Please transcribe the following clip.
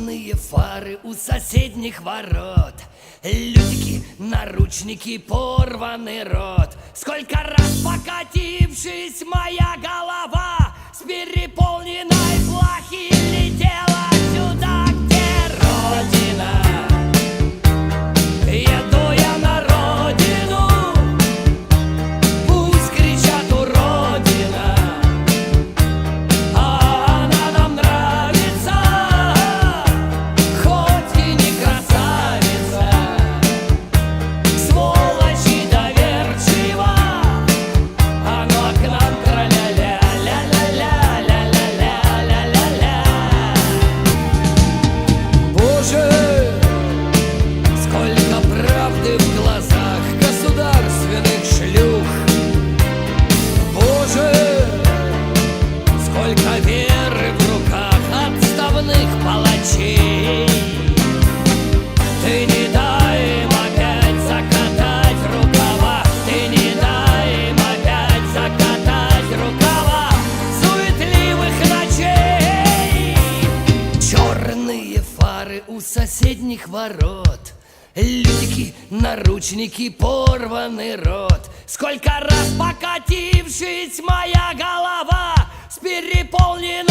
Красные фары у соседних ворот. Людики, наручники, порванный рот. Сколько раз покатившись моя голова у соседних ворот. Лютики, наручники, порванный рот. Сколько раз покатившись моя голова С переполненной